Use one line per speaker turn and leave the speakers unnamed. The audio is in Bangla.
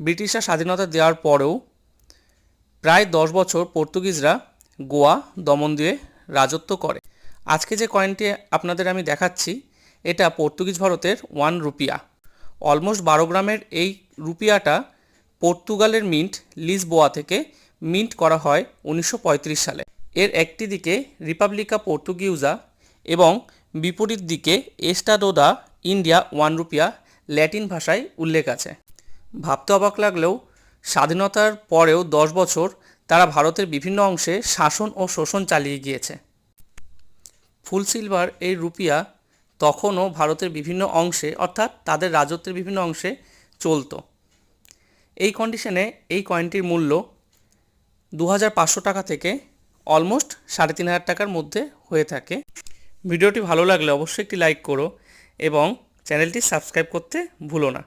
ব্রিটিশরা স্বাধীনতা দেওয়ার পরেও প্রায় দশ বছর পর্তুগিজরা গোয়া দমন দিয়ে রাজত্ব করে। আজকে যে কয়েনটি আপনাদের আমি দেখাচ্ছি, এটা পর্তুগিজ ভারতের ওয়ান রুপিয়া। অলমোস্ট বারো গ্রামের এই রুপিয়াটা পর্তুগালের মিন্ট লিসবোয়া থেকে মিন্ট করা হয় উনিশশো পঁয়ত্রিশ সালে। এর একটি দিকে রিপাবলিকা পর্তুগিউজা এবং বিপরীত দিকে এস্টাডোদা ইন্ডিয়া ওয়ান রুপিয়া ল্যাটিন ভাষায় উল্লেখ আছে। ভাবতে অবাক লাগলেও স্বাধীনতার পরেও দশ বছর তারা ভারতের বিভিন্ন অংশে শাসন ও শোষণ চালিয়ে গিয়েছে। ফুল সিলভার এই রুপিয়া তখনও ভারতের বিভিন্ন অংশে অর্থাৎ তাদের রাজত্বের বিভিন্ন অংশে চলতো। এই কন্ডিশনে এই কয়েনটির মূল্য দু হাজার পাঁচশো টাকা থেকে অলমোস্ট সাড়ে তিন হাজার টাকার মধ্যে হয়ে থাকে। ভিডিওটি ভালো লাগলে অবশ্যই একটি লাইক করো এবং চ্যানেলটি সাবস্ক্রাইব করতে ভুলো না।